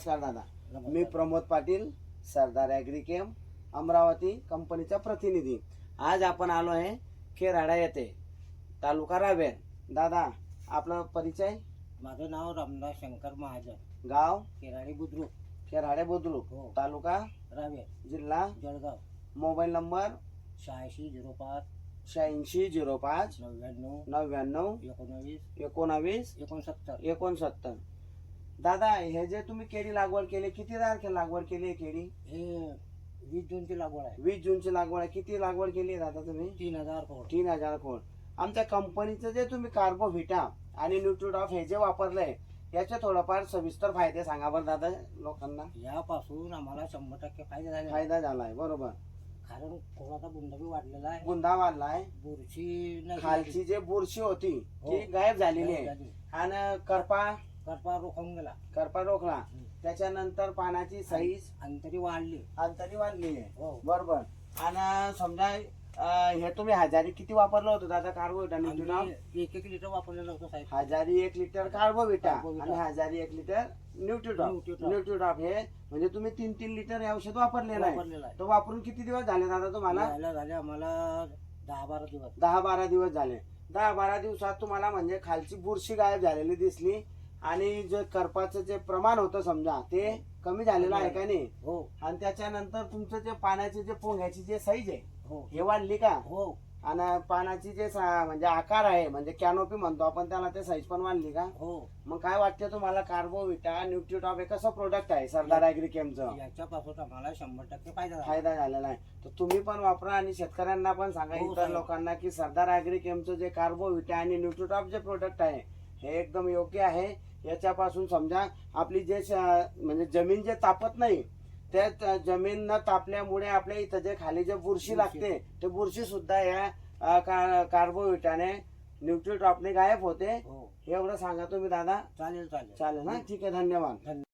नमस्कार दादा. मी प्रमोद पाटील सरदार ॲग्रिकेम अमरावती कंपनीचा प्रतिनिधी. आज आपण आलो आहे खेराडा येथे तालुका रावेर. दादा आपला परिचय? माझं नाव रामदास शंकर महाजन. गाव? केराडी बुद्रुक. खेराडे बुद्रुक. हो. तालुका? रावेर. जिल्हा? जळगाव. Mobile number? शहाऐंशी झिरो पाच. शहाऐंशी झिरो पाच. नव्याण्णव. नव्याण्णव. एकोणावीस. एकोणावीस. एकोणसत्तर. एकोणसत्तर. दादा हे जे तुम्ही केळी लागवड केली किती तारखेला लागवड केली आहे केळी? हे वीस जूनची लागवड आहे. वीस जूनची लागवड आहे. किती लागवड केली आहे दादा तुम्ही? तीन हजार कोट तीन हजार कोण आमच्या कंपनीचं जे तुम्ही कार्बोव्हिटा आणि न्यूट्रिडॉफ हे जे वापरलंय याचे थोडंफार सविस्तर फायदे सांगा बरं दादा लोकांना. यापासून आम्हाला शंभर टक्के फायदा झाले फायदा झालाय बरोबर. कारण कोणाचा बुंदा बी वाढलेला आहे. बुंदा वाढलाय. बुरशी नाही खालची जे बुरशी होती ती हो. गायब झालेली आहे. आणि करपा करपा रोखून गेला. करपा रोखला. त्याच्यानंतर पानाची साईज अंतरी वाढली. अंतरी वाढली. हो. बरोबर. आणि समजा अं, हे तुम्ही हजारी किती वापरलं होतं दादा? कार्बोव्हिटा न्यूट्रिडॉफ आम्ही एक एक लिटर वापरलेलं होतं साहेब. हजारी एक लिटर कार्बोविटा कार्बोविटा. आणि हजारी एक लिटर न्यूट्रिडॉप. न्यूट्रिडॉप हे म्हणजे तुम्ही तीन तीन लिटर हे औषध वापरलेलं आहे. वापरलेलं आहे. तो वापरून किती दिवस झाले दादा तुम्हाला? यायला झाले आम्हाला दहा बारा दिवस. दहा बारा दिवस झाले. दहा बारा दिवसात तुम्हाला म्हणजे खालची बुरशी गायब झालेली दिसली. आणि जे करपाचं जे प्रमाण होतं समजा ते कमी झालेलं आहे का नाही? हो. आणि त्याच्यानंतर तुमचं जे पाण्याचे जे पोंग्याची जे साईज आहे हो. हे वाढली का? हो. आणि पानाची जे सा- म्हणजे आकार आहे म्हणजे कॅनोपी म्हणतो आपण त्याला ते साईज पण वाढली का? हो. मग काय वाटतं तुम्हाला कार्बोविटा न्यूट्रिटॉप हे कसं प्रोडक्ट आहे सरदार ॲग्रिकेमचं याच्यापासून आम्हाला शंभर टक्के फायदा झाला. फायदा झालेला आहे. तर तुम्ही पण वापरा आणि शेतकऱ्यांना पण सांगा हो, इतर साहेब. लोकांना की सरदार ॲग्रिकेमचं जे कार्बोविटा आणि न्यूट्रिटॉप जे प्रोडक्ट आहे हे एकदम योग्य आहे. याच्यापासून समजा आपली जे म्हणजे जमीन जे तापत नाही त्या त- जमीन न तापल्यामुळे आपल्या इथं जे खाली जे बुरशी. लागते ते बुरशी सुद्धा या कार्बोविटाने न्यूट्रिटॉपने गायब होते. हो. एवढं सांगा तुम्ही दादा. चालेल चालेल. चालेल ना? ठीक आहे धन्यवाद. धन्यवाद